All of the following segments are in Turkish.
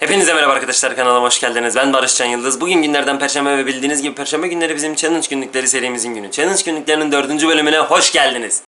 Hepinize merhaba arkadaşlar kanalıma hoş geldiniz. Ben Barış Can Yıldız. Bugün günlerden perşembe ve bildiğiniz gibi perşembe günleri bizim challenge günlükleri serimizin günü. Challenge günlüklerinin dördüncü bölümüne hoş geldiniz.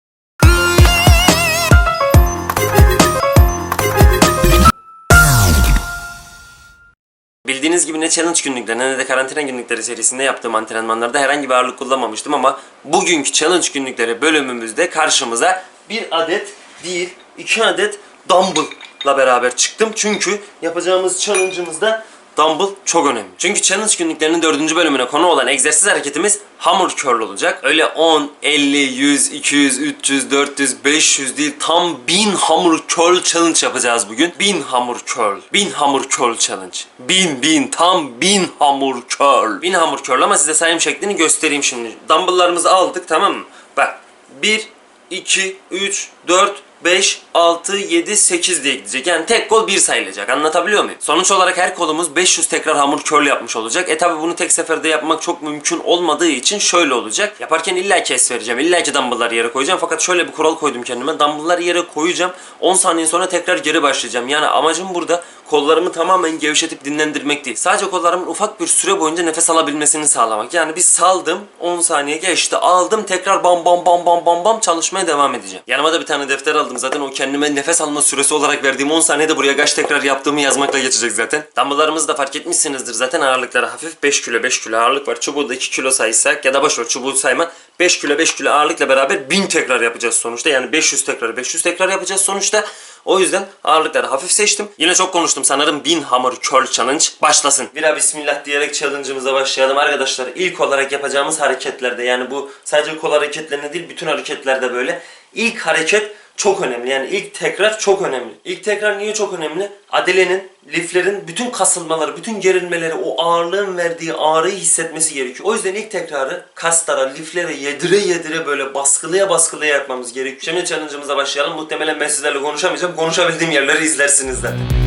Bildiğiniz gibi ne challenge günlükleri ne de karantina günlükleri serisinde yaptığım antrenmanlarda herhangi bir ağırlık kullanmamıştım ama bugünkü challenge günlükleri bölümümüzde karşımıza bir adet değil iki adet dumbbell'la beraber çıktım. Çünkü yapacağımız challenge'ımızda dumbbell çok önemli. Çünkü challenge günlüklerinin dördüncü bölümüne konu olan egzersiz hareketimiz hammer curl olacak. Öyle 10, 50, 100, 200, 300, 400, 500 değil tam 1000 hammer curl challenge yapacağız bugün. 1000 hammer curl. 1000 hammer curl challenge. 1000 1000 tam 1000 hammer curl. 1000 hammer curl ama size sayım şeklini göstereyim şimdi. Dumbbell'larımızı aldık tamam mı? Bak 1, 2, 3, 4, 5, 6, 7, 8 diye gidecek. Yani tek kol 1 sayılacak. Anlatabiliyor muyum? Sonuç olarak her kolumuz 500 tekrar hamur curl yapmış olacak. E tabi bunu tek seferde yapmak çok mümkün olmadığı için şöyle olacak. Yaparken illa ki es vereceğim. İlla ki dumbbell'ları yere koyacağım. Fakat şöyle bir kural koydum kendime. Dumbbell'ları yere koyacağım. 10 saniye sonra tekrar geri başlayacağım. Yani amacım burada kollarımı tamamen gevşetip dinlendirmek değil. Sadece kollarımın ufak bir süre boyunca nefes alabilmesini sağlamak. Yani bir saldım 10 saniye geçti aldım tekrar bam bam bam bam bam bam çalışmaya devam edeceğim. Yanıma da bir tane defter aldım zaten o kendime nefes alma süresi olarak verdiğim 10 saniyede buraya kaç tekrar yaptığımı yazmakla geçecek zaten. Dumbbell'larımızı da fark etmişsinizdir zaten ağırlıkları hafif 5 kilo 5 kilo ağırlık var. Çubuğu da 2 kilo saysak ya da boş ver çubuğu sayma 5 kilo 5 kilo ağırlıkla beraber 1000 tekrar yapacağız sonuçta. Yani 500 tekrar 500 tekrar yapacağız sonuçta. O yüzden ağırlıkları hafif seçtim. Yine çok konuştum sanırım 1000 hammer curl challenge başlasın. Vira bismillah diyerek challenge'ımıza başlayalım arkadaşlar. İlk olarak yapacağımız hareketlerde yani bu sadece kol hareketlerine değil bütün hareketlerde böyle. İlk hareket çok önemli. Yani ilk tekrar çok önemli. İlk tekrar niye çok önemli? Adelenin, liflerin bütün kasılmaları, bütün gerilmeleri, o ağırlığın verdiği ağrıyı hissetmesi gerekiyor. O yüzden ilk tekrarı kaslara, liflere yedire yedire böyle baskılıya baskılıya yapmamız gerekiyor. Şimdi challenge'ımıza başlayalım. Muhtemelen ben sizlerle konuşamayacağım. Konuşabildiğim yerleri izlersiniz zaten.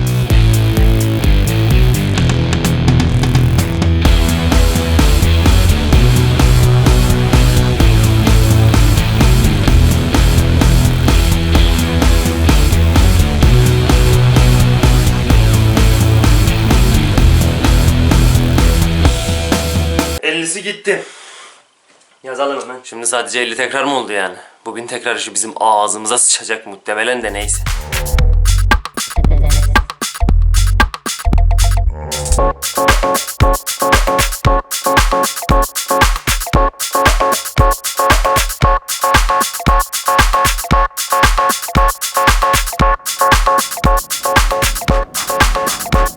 Ellisi gitti. Yazalım hemen. Şimdi sadece 50 tekrar mı oldu yani? Bu bin tekrar işi bizim ağzımıza sıçacak muhtemelen de neyse.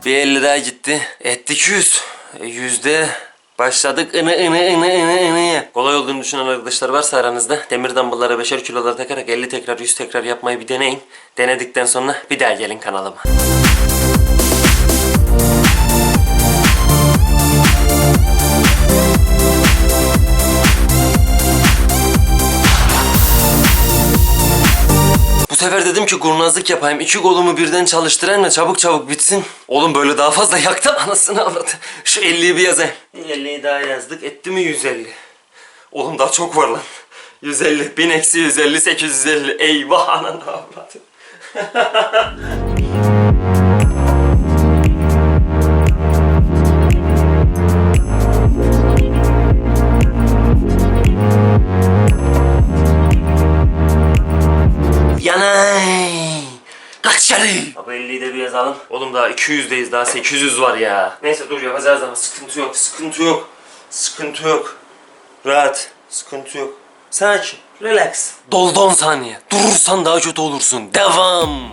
Bir 50 daha gitti. Ettik 100. E, Yüzde başladık ını ını ını ını ını. Kolay olduğunu düşünen arkadaşlar varsa aranızda demir dumbbelllara 5'er kilolar takarak 50 tekrar 100 tekrar yapmayı bir deneyin. Denedikten sonra bir daha gelin kanalıma. Sefer dedim ki kurnazlık yapayım. İki kolumu birden çalıştırayım da çabuk çabuk bitsin. Oğlum böyle daha fazla yaktı anasını avradı. Şu 50'yi bir yazayım. 50'yi daha yazdık. Etti mi 150? Oğlum daha çok var lan. 150. 1000 eksi 150 850. Eyvah ananı avradı. Kaçarı. Abi 50'yi de bir yazalım. Oğlum daha 200'deyiz daha 800 var ya. Neyse dur yapacağız ama sıkıntı yok sıkıntı yok. Sıkıntı yok. Rahat. Sıkıntı yok. Sakin. Relax. Doldu 10 saniye. Durursan daha kötü olursun. Devam.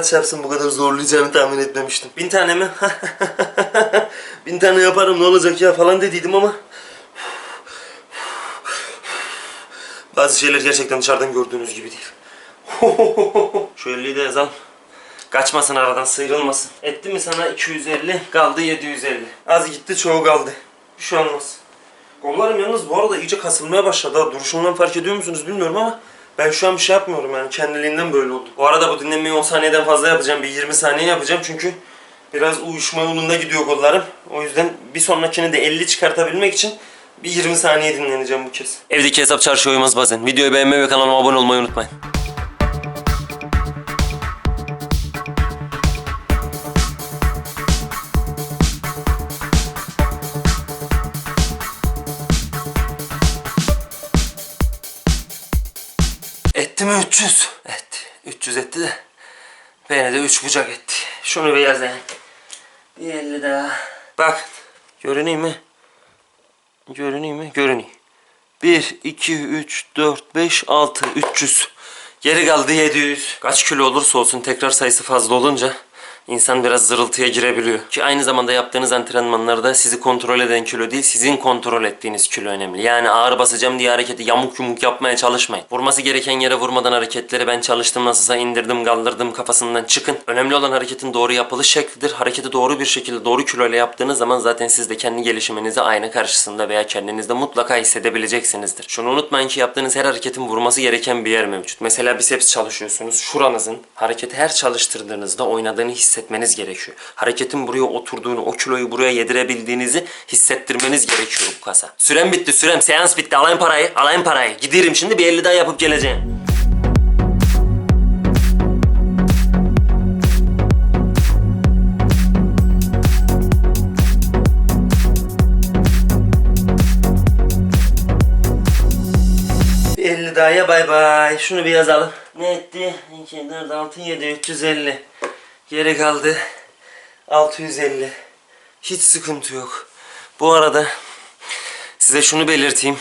Allah çarpsın bu kadar zorlayacağını tahmin etmemiştim. Bin tane mi? Bin tane yaparım ne olacak ya falan dediydim ama... Bazı şeyler gerçekten dışarıdan gördüğünüz gibi değil. Şu 50'yi de yazalım. Kaçmasın aradan sıyrılmasın. Etti mi sana 250 kaldı 750. Az gitti çoğu kaldı. Bir şey olmaz. Kollarım yalnız bu arada iyice kasılmaya başladı. Duruşumdan fark ediyor musunuz bilmiyorum ama ben şu an bir şey yapmıyorum yani kendiliğinden böyle oldu. Bu arada bu dinlenmeyi 10 saniyeden fazla yapacağım. Bir 20 saniye yapacağım çünkü biraz uyuşma yolunda gidiyor kollarım. O yüzden bir sonrakini de 50 çıkartabilmek için bir 20 saniye dinleneceğim bu kez. Evdeki hesap çarşıya uymaz bazen. Videoyu beğenmeyi ve kanalıma abone olmayı unutmayın. Mi 300? Etti. 300 etti de. Beni de 3 bucak etti. Şunu bir yazayım. Bir 50 daha. Bak. Görüneyim mi? Görüneyim mi? Görüneyim. 1, 2, 3, 4, 5, 6, 300. Geri kaldı 700. Kaç kilo olursa olsun tekrar sayısı fazla olunca insan biraz zırıltıya girebiliyor. Ki aynı zamanda yaptığınız antrenmanlarda sizi kontrol eden kilo değil, sizin kontrol ettiğiniz kilo önemli. Yani ağır basacağım diye hareketi yamuk yumuk yapmaya çalışmayın. Vurması gereken yere vurmadan hareketleri ben çalıştım nasılsa indirdim kaldırdım kafasından çıkın. Önemli olan hareketin doğru yapılış şeklidir. Hareketi doğru bir şekilde doğru kiloyla yaptığınız zaman zaten siz de kendi gelişiminizi ayna karşısında veya kendinizde mutlaka hissedebileceksinizdir. Şunu unutmayın ki yaptığınız her hareketin vurması gereken bir yer mevcut. Mesela biceps çalışıyorsunuz. Şuranızın hareketi her çalıştırdığınızda oynadığını hissetmeniz gerekiyor. Hareketin buraya oturduğunu, o kiloyu buraya yedirebildiğinizi hissettirmeniz gerekiyor bu kasa. Sürem bitti, sürem. Seans bitti. Alayım parayı, alayım parayı. Giderim şimdi bir 50 daha yapıp geleceğim. Bir 50 daha ya bay bay. Şunu bir yazalım. Ne etti? 2, 4, 6, 7, 350. Geri kaldı 650. Hiç sıkıntı yok. Bu arada size şunu belirteyim.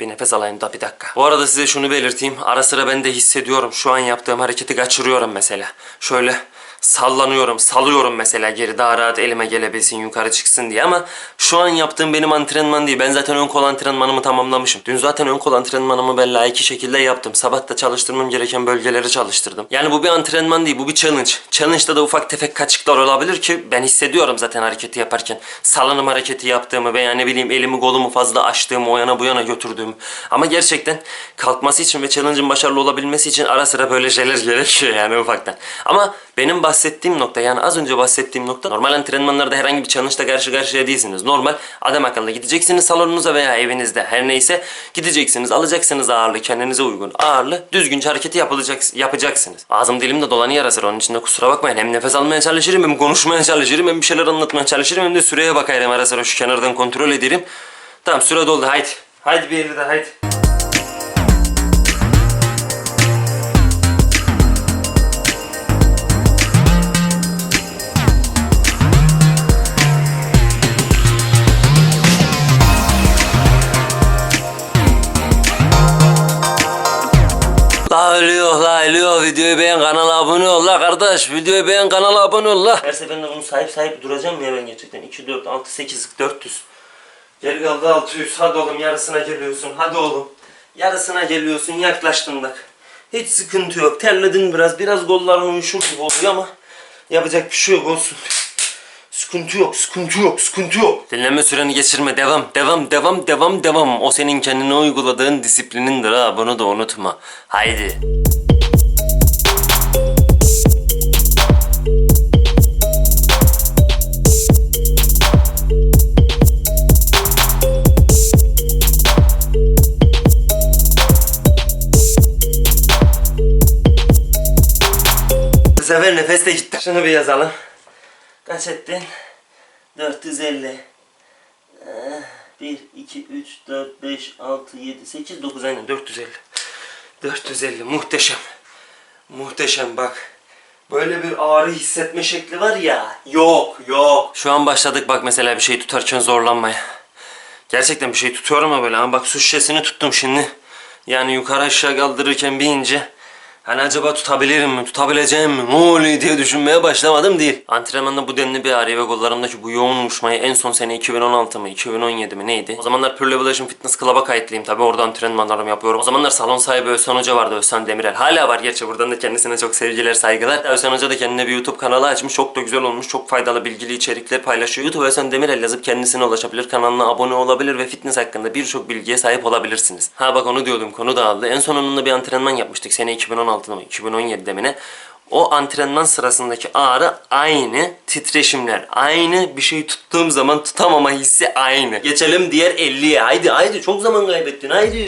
Bir nefes alayım da bir dakika. Bu arada size şunu belirteyim. Ara sıra ben de hissediyorum. Şu an yaptığım hareketi kaçırıyorum mesela. Şöyle sallanıyorum, salıyorum mesela geri daha rahat elime gelebilsin, yukarı çıksın diye ama şu an yaptığım benim antrenman değil. Ben zaten ön kol antrenmanımı tamamlamışım. Dün zaten ön kol antrenmanımı ben layık şekilde yaptım. Sabah da çalıştırmam gereken bölgeleri çalıştırdım. Yani bu bir antrenman değil, bu bir challenge. Challenge'da da ufak tefek kaçıklar olabilir ki ben hissediyorum zaten hareketi yaparken. Salınım hareketi yaptığımı veya ne bileyim elimi kolumu fazla açtığımı, o yana bu yana götürdüğümü. Ama gerçekten kalkması için ve challenge'ın başarılı olabilmesi için ara sıra böyle şeyler gerekiyor yani ufaktan. Ama benim bahsettiğim nokta yani az önce bahsettiğim nokta normal antrenmanlarda herhangi bir challenge'da karşı karşıya değilsiniz. Normal adam akıllı gideceksiniz salonunuza veya evinizde her neyse gideceksiniz alacaksınız ağırlığı kendinize uygun ağırlığı düzgünce hareketi yapılacak, yapacaksınız. Ağzım dilim de dolanıyor ara sıra onun için de kusura bakmayın. Hem nefes almaya çalışırım hem konuşmaya çalışırım hem bir şeyler anlatmaya çalışırım hem de süreye bakarım ara şu kenardan kontrol ederim. Tamam süre doldu haydi. Haydi bir yeri de haydi. Videoyu beğen kanala abone ol la kardeş videoyu beğen kanala abone ol la Her seferinde bunu sahip sahip duracağım ya ben gerçekten 2, 4, 6, 8, 400 Geri kaldı 600 hadi oğlum yarısına geliyorsun hadi oğlum Yarısına geliyorsun yaklaştın bak Hiç sıkıntı yok terledin biraz biraz kolların uyuşur gibi oluyor ama Yapacak bir şey yok olsun Sıkıntı yok, sıkıntı yok, sıkıntı yok. Dinleme süreni geçirme. Devam, devam, devam, devam, devam. O senin kendine uyguladığın disiplinindir ha. Bunu da unutma. Haydi. Bu sefer nefes de gitti. Şunu bir yazalım. Kaç ettin? 450. Ee, 1, 2, 3, 4, 5, 6, 7, 8, 9 aynen 450. 450 muhteşem. Muhteşem bak. Böyle bir ağrı hissetme şekli var ya. Yok yok. Şu an başladık bak mesela bir şey tutarken zorlanmaya. Gerçekten bir şey tutuyorum ama böyle ama bak su şişesini tuttum şimdi. Yani yukarı aşağı kaldırırken bir ince Hani acaba tutabilirim mi, tutabileceğim mi, ne oluyor diye düşünmeye başlamadım değil. Antrenmanda bu denli bir ağrı ve kollarımdaki bu yoğun uçmayı en son sene 2016 mı, 2017 mi neydi? O zamanlar Pure Evolution Fitness Club'a kayıtlıyım tabi orada antrenmanlarımı yapıyorum. O zamanlar salon sahibi Özhan Hoca vardı, Özhan Demirel. Hala var gerçi buradan da kendisine çok sevgiler, saygılar. Özhan Hoca da kendine bir YouTube kanalı açmış. Çok da güzel olmuş, çok faydalı, bilgili içerikler paylaşıyor. YouTube Özhan Demirel yazıp kendisine ulaşabilir, kanalına abone olabilir ve fitness hakkında birçok bilgiye sahip olabilirsiniz. Ha bak onu diyordum, konu dağıldı. En son onunla bir antrenman yapmıştık sene 2016'da mı, 2017'de mi ne? O antrenman sırasındaki ağrı aynı, titreşimler aynı, bir şey tuttuğum zaman tutamama hissi aynı. Geçelim diğer 50'ye. Haydi haydi çok zaman kaybettin haydi.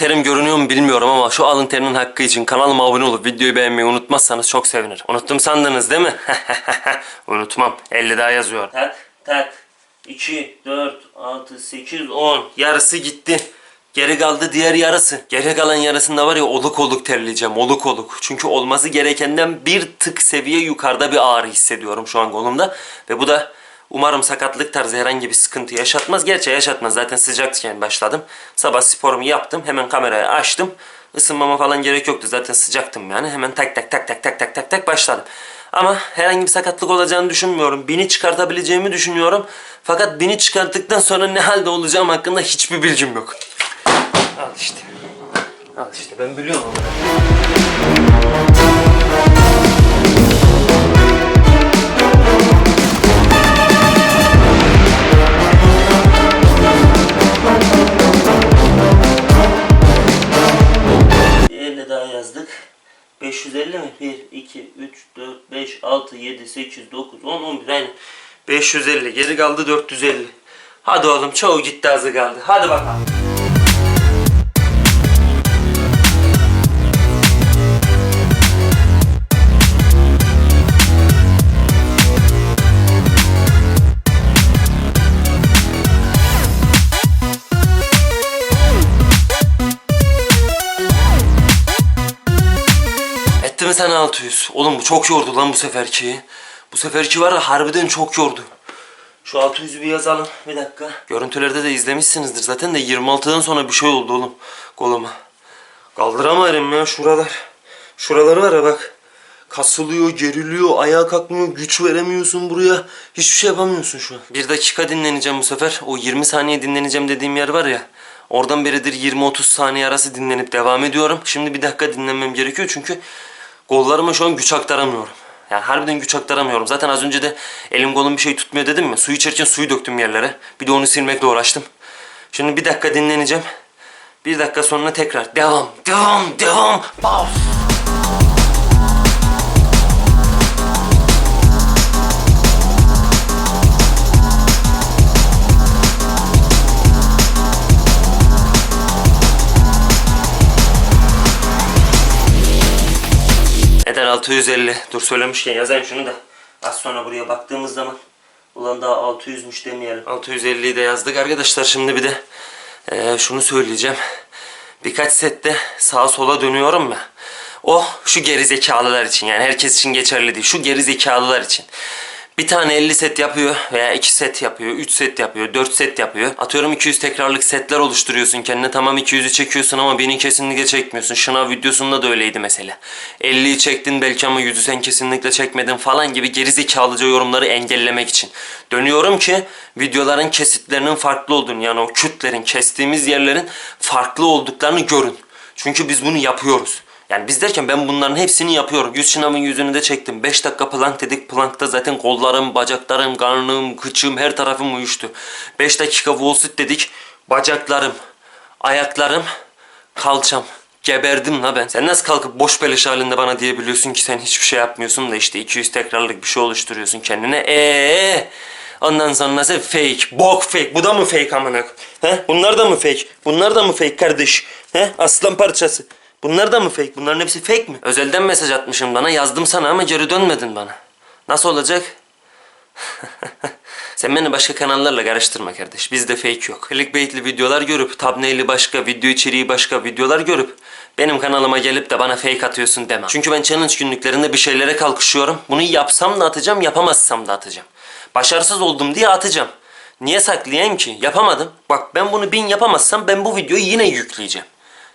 Terim görünüyor mu bilmiyorum ama şu alın terinin hakkı için kanalıma abone olup videoyu beğenmeyi unutmazsanız çok sevinirim. Unuttum sandınız değil mi? Unutmam. 50 daha yazıyor. Tak tak. 2, 4, 6, 8, 10. Yarısı gitti. Geri kaldı diğer yarısı. Geri kalan yarısında var ya oluk oluk terleyeceğim. Oluk oluk. Çünkü olması gerekenden bir tık seviye yukarıda bir ağrı hissediyorum şu an kolumda. Ve bu da Umarım sakatlık tarzı herhangi bir sıkıntı yaşatmaz. Gerçi yaşatmaz. Zaten sıcakken başladım. Sabah sporumu yaptım. Hemen kamerayı açtım. Isınmama falan gerek yoktu. Zaten sıcaktım yani. Hemen tak tak tak tak tak tak tak tak başladım. Ama herhangi bir sakatlık olacağını düşünmüyorum. Bini çıkartabileceğimi düşünüyorum. Fakat bini çıkarttıktan sonra ne halde olacağım hakkında hiçbir bilgim yok. Al işte. Al işte ben biliyorum onu. 550 mi? 1, 2, 3, 4, 5, 6, 7, 8, 9, 10, 11 aynen. 550. Geri kaldı 450. Hadi oğlum çoğu gitti azı kaldı. Hadi bakalım. Sen 600? Oğlum bu çok yordu lan bu seferki. Bu seferki var ya harbiden çok yordu. Şu 600'ü bir yazalım. Bir dakika. Görüntülerde de izlemişsinizdir zaten de 26'dan sonra bir şey oldu oğlum koluma. Kaldıramıyorum ya şuralar. Şuraları var ya bak. Kasılıyor, geriliyor, ayağa kalkmıyor, güç veremiyorsun buraya. Hiçbir şey yapamıyorsun şu an. Bir dakika dinleneceğim bu sefer. O 20 saniye dinleneceğim dediğim yer var ya. Oradan beridir 20-30 saniye arası dinlenip devam ediyorum. Şimdi bir dakika dinlenmem gerekiyor çünkü kollarıma şu an güç aktaramıyorum. Yani harbiden güç aktaramıyorum. Zaten az önce de elim kolum bir şey tutmuyor dedim mi? Suyu içerken suyu döktüm yerlere. Bir de onu silmekle uğraştım. Şimdi bir dakika dinleneceğim. Bir dakika sonra tekrar devam, devam, devam. Pause. 650. Dur söylemişken yazayım şunu da. Az sonra buraya baktığımız zaman ulan daha 600'müş demeyelim. 650'yi de yazdık arkadaşlar. Şimdi bir de eee, şunu söyleyeceğim. Birkaç sette sağa sola dönüyorum ya. O şu geri zekalılar için yani herkes için geçerli değil. Şu geri zekalılar için. Bir tane 50 set yapıyor veya 2 set yapıyor, 3 set yapıyor, 4 set yapıyor. Atıyorum 200 tekrarlık setler oluşturuyorsun kendine. Tamam 200'ü çekiyorsun ama beni kesinlikle çekmiyorsun. Şınav videosunda da öyleydi mesela. 50'yi çektin belki ama 100'ü sen kesinlikle çekmedin falan gibi gerizekalıca yorumları engellemek için. Dönüyorum ki videoların kesitlerinin farklı olduğunu yani o kütlerin, kestiğimiz yerlerin farklı olduklarını görün. Çünkü biz bunu yapıyoruz. Yani biz derken ben bunların hepsini yapıyorum. Yüz şınavın yüzünü de çektim. 5 dakika plank dedik. Plankta zaten kollarım, bacaklarım, karnım, kıçım her tarafım uyuştu. 5 dakika wall sit dedik. Bacaklarım, ayaklarım, kalçam. Geberdim la ben. Sen nasıl kalkıp boş beleş halinde bana diyebiliyorsun ki sen hiçbir şey yapmıyorsun da işte 200 tekrarlık bir şey oluşturuyorsun kendine. Eee Ondan sonra sen fake. Bok fake. Bu da mı fake amına? He? Bunlar da mı fake? Bunlar da mı fake kardeş? He? Aslan parçası. Bunlar da mı fake? Bunların hepsi fake mi? Özelden mesaj atmışım bana. Yazdım sana ama geri dönmedin bana. Nasıl olacak? Sen beni başka kanallarla karıştırma kardeş. Bizde fake yok. Clickbaitli videolar görüp, thumbnail'i başka, video içeriği başka videolar görüp benim kanalıma gelip de bana fake atıyorsun deme. Çünkü ben challenge günlüklerinde bir şeylere kalkışıyorum. Bunu yapsam da atacağım, yapamazsam da atacağım. Başarısız oldum diye atacağım. Niye saklayayım ki? Yapamadım. Bak ben bunu bin yapamazsam ben bu videoyu yine yükleyeceğim.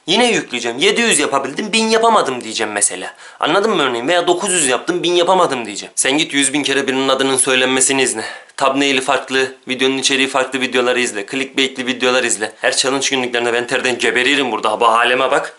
Yine yükleyeceğim. 700 yapabildim, 1000 yapamadım diyeceğim mesela. Anladın mı örneğin? Veya 900 yaptım, 1000 yapamadım diyeceğim. Sen git 100 bin kere birinin adının söylenmesini izle. Thumbnail'i farklı, videonun içeriği farklı videoları izle. Clickbait'li videolar izle. Her challenge günlüklerinde ben terden geberirim burada. Bu halime bak.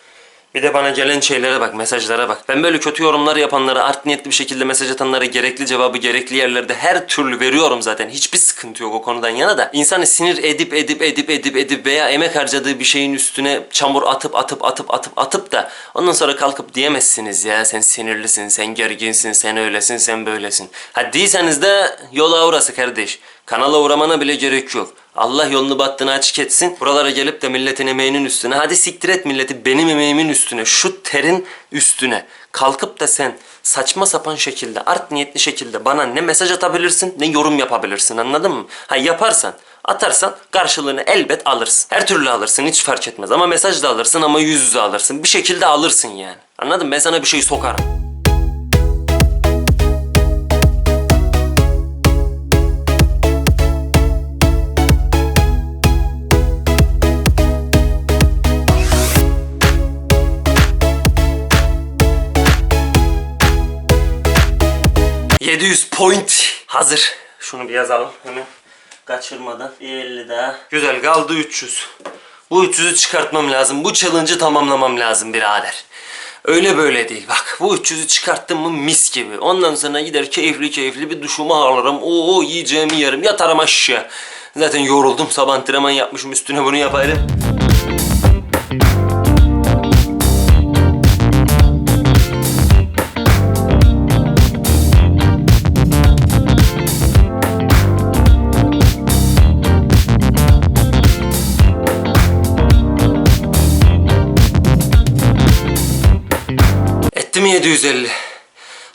Bir de bana gelen şeylere bak, mesajlara bak. Ben böyle kötü yorumlar yapanlara, art niyetli bir şekilde mesaj atanlara gerekli cevabı gerekli yerlerde her türlü veriyorum zaten. Hiçbir sıkıntı yok o konudan yana da. İnsanı sinir edip edip edip edip edip veya emek harcadığı bir şeyin üstüne çamur atıp atıp atıp atıp atıp da ondan sonra kalkıp diyemezsiniz ya sen sinirlisin, sen gerginsin, sen öylesin, sen böylesin. Ha değilseniz de yola uğrası kardeş. Kanala uğramana bile gerek yok. Allah yolunu battığını açık etsin. Buralara gelip de milletin emeğinin üstüne hadi siktir et milleti benim emeğimin üstüne şu terin üstüne kalkıp da sen saçma sapan şekilde art niyetli şekilde bana ne mesaj atabilirsin ne yorum yapabilirsin anladın mı? Ha yaparsan atarsan karşılığını elbet alırsın. Her türlü alırsın hiç fark etmez ama mesaj da alırsın ama yüz yüze alırsın. Bir şekilde alırsın yani. Anladın mı? Ben sana bir şey sokarım. ...700 point hazır. Şunu bir yazalım hemen. Kaçırmadan. Bir 50 daha. Güzel kaldı 300. Bu 300'ü çıkartmam lazım. Bu challenge'ı tamamlamam lazım birader. Öyle böyle değil bak. Bu 300'ü çıkarttım mı mis gibi. Ondan sonra gider keyifli keyifli bir duşumu alırım. Oo yiyeceğimi yerim. Yatarım aşağı. Zaten yoruldum. Sabah antrenman yapmışım. Üstüne bunu yaparım. 750?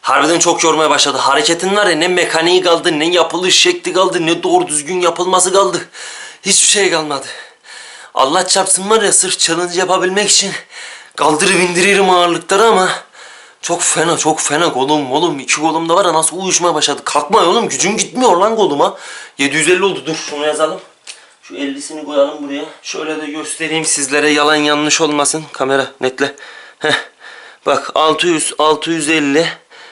Harbiden çok yormaya başladı. Hareketin var ya ne mekaniği kaldı, ne yapılış şekli kaldı, ne doğru düzgün yapılması kaldı. Hiçbir şey kalmadı. Allah çarpsın var ya sırf challenge yapabilmek için kaldırıp indiririm ağırlıkları ama çok fena çok fena kolum oğlum iki kolum da var ya nasıl uyuşmaya başladı. Kalkma oğlum gücüm gitmiyor lan koluma. 750 oldu dur şunu yazalım. Şu 50'sini koyalım buraya. Şöyle de göstereyim sizlere yalan yanlış olmasın. Kamera netle. Heh. Bak 600, 650,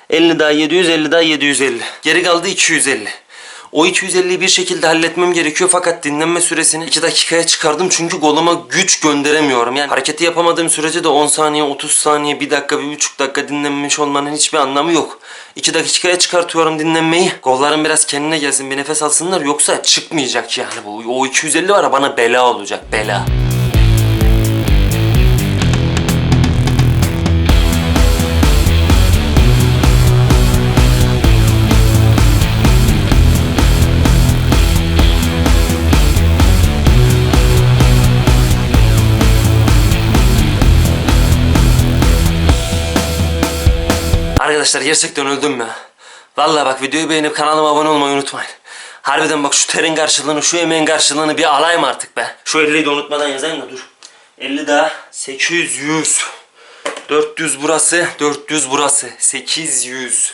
50 daha 700, 50 daha 750. Geri kaldı 250. O 250'yi bir şekilde halletmem gerekiyor fakat dinlenme süresini 2 dakikaya çıkardım çünkü koluma güç gönderemiyorum. Yani hareketi yapamadığım sürece de 10 saniye, 30 saniye, 1 dakika, 1,5 dakika dinlenmiş olmanın hiçbir anlamı yok. 2 dakikaya çıkartıyorum dinlenmeyi. Kollarım biraz kendine gelsin, bir nefes alsınlar yoksa çıkmayacak yani bu. O 250 var bana bela olacak, bela. Arkadaşlar gerçekten öldüm ya. Vallahi bak videoyu beğenip kanalıma abone olmayı unutmayın. Harbiden bak şu terin karşılığını, şu emeğin karşılığını bir alayım artık be. Şu 50'yi de unutmadan yazayım da dur. 50 daha 800. 400 burası, 400 burası. 800.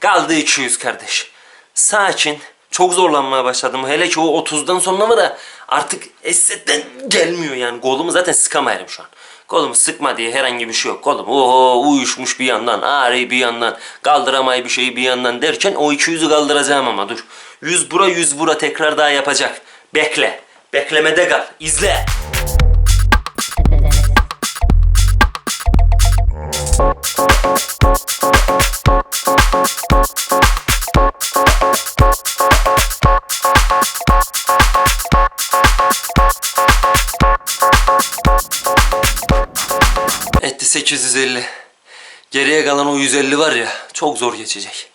Kaldı 200 kardeş. Sakin. Çok zorlanmaya başladım. Hele ki o 30'dan sonra ya artık essetten gelmiyor yani. Kolumu zaten sıkamayırım şu an. Kolumu sıkma diye herhangi bir şey yok. Kolum oho uyuşmuş bir yandan, ağrı bir yandan, kaldıramay bir şeyi bir yandan derken o 200'ü kaldıracağım ama dur. 100 bura 100 bura tekrar daha yapacak. Bekle. Beklemede kal. İzle. Etti 850. Geriye kalan o 150 var ya çok zor geçecek.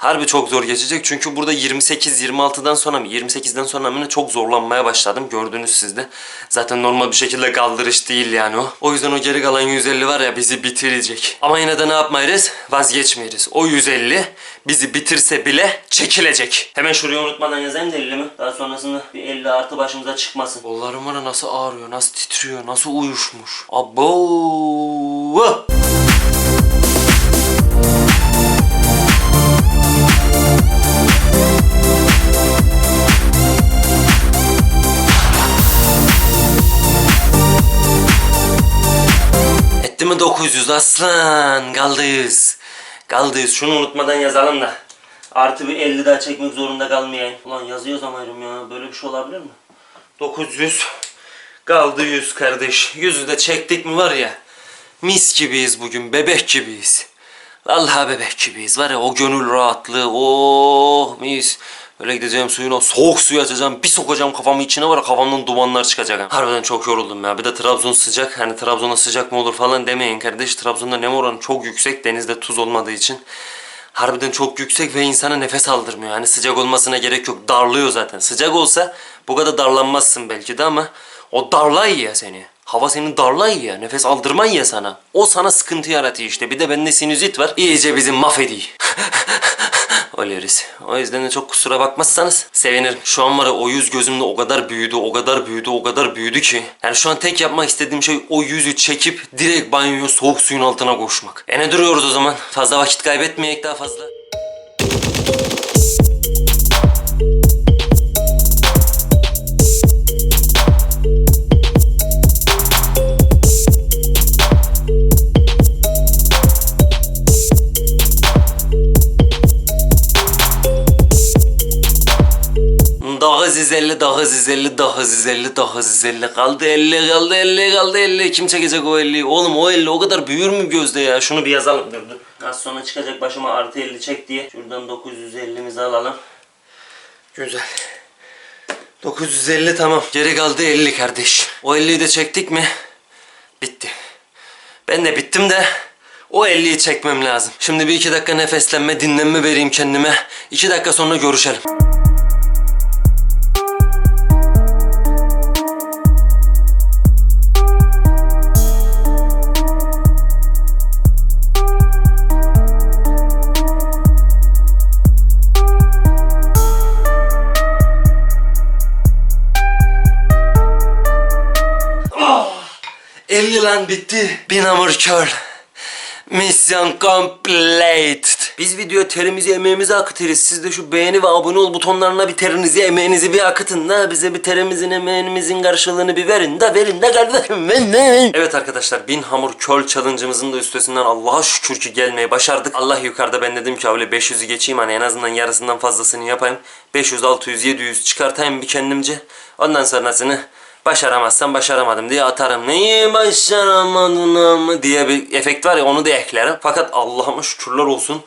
Harbi çok zor geçecek çünkü burada 28-26'dan sonra mı 28'den sonra mı çok zorlanmaya başladım gördünüz siz de. Zaten normal bir şekilde kaldırış değil yani o. O yüzden o geri kalan 150 var ya bizi bitirecek. Ama yine de ne yapmayız? Vazgeçmeyiz. O 150 bizi bitirse bile çekilecek. Hemen şuraya unutmadan yazayım da 50 mi? Daha sonrasında bir 50 artı başımıza çıkmasın. Kollarım var nasıl ağrıyor, nasıl titriyor, nasıl uyuşmuş. Abo! 900 aslan? Kaldıyız. Kaldıyız. Şunu unutmadan yazalım da. Artı bir 50 daha çekmek zorunda kalmayayım. Ulan yazıyoruz amayım ya. Böyle bir şey olabilir mi? 900. Kaldı 100 kardeş. Yüzü de çektik mi var ya. Mis gibiyiz bugün. Bebek gibiyiz. Vallahi bebek gibiyiz. Var ya o gönül rahatlığı. Oh mis. Öyle gideceğim suyun o soğuk suyu açacağım. Bir sokacağım kafamı içine var kafamdan dumanlar çıkacak. ha. Harbiden çok yoruldum ya. Bir de Trabzon sıcak. Hani Trabzon'a sıcak mı olur falan demeyin kardeş. Trabzon'da nem oranı çok yüksek. Denizde tuz olmadığı için. Harbiden çok yüksek ve insana nefes aldırmıyor. Hani sıcak olmasına gerek yok. Darlıyor zaten. Sıcak olsa bu kadar darlanmazsın belki de ama o darlayı ya seni. Hava senin darlayı ya. Nefes aldırmayı ya sana. O sana sıkıntı yaratıyor işte. Bir de bende sinüzit var. İyice bizi mahvediyor. Oluyoruz. O yüzden de çok kusura bakmazsanız sevinirim. Şu an var ya o yüz gözümde o kadar büyüdü, o kadar büyüdü, o kadar büyüdü ki. Yani şu an tek yapmak istediğim şey o yüzü çekip direkt banyoya soğuk suyun altına koşmak. E ne duruyoruz o zaman? Fazla vakit kaybetmeyek daha fazla. Daha zizelli, daha zizelli, daha zizelli, daha zizelli. Kaldı 50, kaldı 50, kaldı 50. Kim çekecek o 50'yi? Oğlum o 50 o kadar büyür mü gözde ya? Şunu bir yazalım dur dur. Az sonra çıkacak başıma artı 50 çek diye. Şuradan 950'mizi alalım. Güzel. 950 tamam. Geri kaldı 50 kardeş. O 50'yi de çektik mi? Bitti. Ben de bittim de o 50'yi çekmem lazım. Şimdi bir iki dakika nefeslenme, dinlenme vereyim kendime. İki dakika sonra görüşelim. 50 lan bitti. Bin hamur köl. Misyon complete. Biz video terimizi emeğimizi akıtırız. Siz de şu beğeni ve abone ol butonlarına bir terinizi emeğinizi bir akıtın da bize bir terimizin emeğimizin karşılığını bir verin de verin de kardeşim. Evet arkadaşlar bin hamur köl challenge'ımızın da üstesinden Allah'a şükür ki gelmeyi başardık. Allah yukarıda ben dedim ki öyle 500'ü geçeyim hani en azından yarısından fazlasını yapayım. 500, 600, 700 çıkartayım bir kendimce. Ondan sonrasını Başaramazsam başaramadım diye atarım. Neyi başaramadın ama diye bir efekt var ya onu da eklerim. Fakat Allah'ıma şükürler olsun.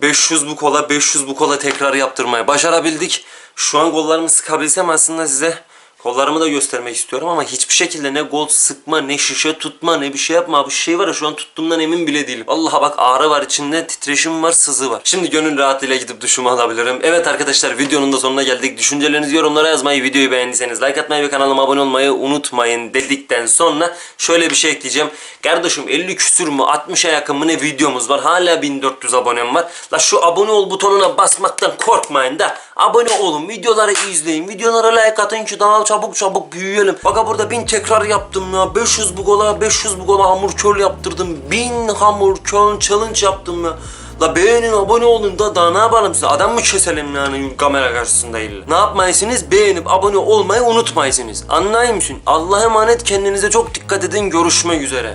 500 bu kola 500 bu kola tekrar yaptırmaya başarabildik. Şu an kollarımı sıkabilsem aslında size kollarımı da göstermek istiyorum ama hiçbir şekilde ne gol sıkma ne şişe tutma ne bir şey yapma. Bir şey var ya şu an tuttuğumdan emin bile değilim. Allah'a bak ağrı var içinde titreşim var sızı var. Şimdi gönül rahatlığıyla gidip duşumu alabilirim. Evet arkadaşlar videonun da sonuna geldik. Düşüncelerinizi yorumlara yazmayı, videoyu beğendiyseniz like atmayı ve kanalıma abone olmayı unutmayın dedikten sonra şöyle bir şey ekleyeceğim. Kardeşim 50 küsür mü 60'a yakın mı ne videomuz var. Hala 1400 abonem var. La şu abone ol butonuna basmaktan korkmayın da abone olun. Videoları izleyin. Videolara like atın ki daha çabuk çabuk büyüyelim. Bak burada 1000 tekrar yaptım ya. 500 bu gola 500 bu gola hamur köl yaptırdım. 1000 hamur köl challenge yaptım ya. La beğenin abone olun da daha ne yapalım size adam mı keselim yani kamera karşısında illa. Ne yapmayısınız beğenip abone olmayı unutmayısınız. Anlayın mısın? Allah'a emanet kendinize çok dikkat edin görüşmek üzere.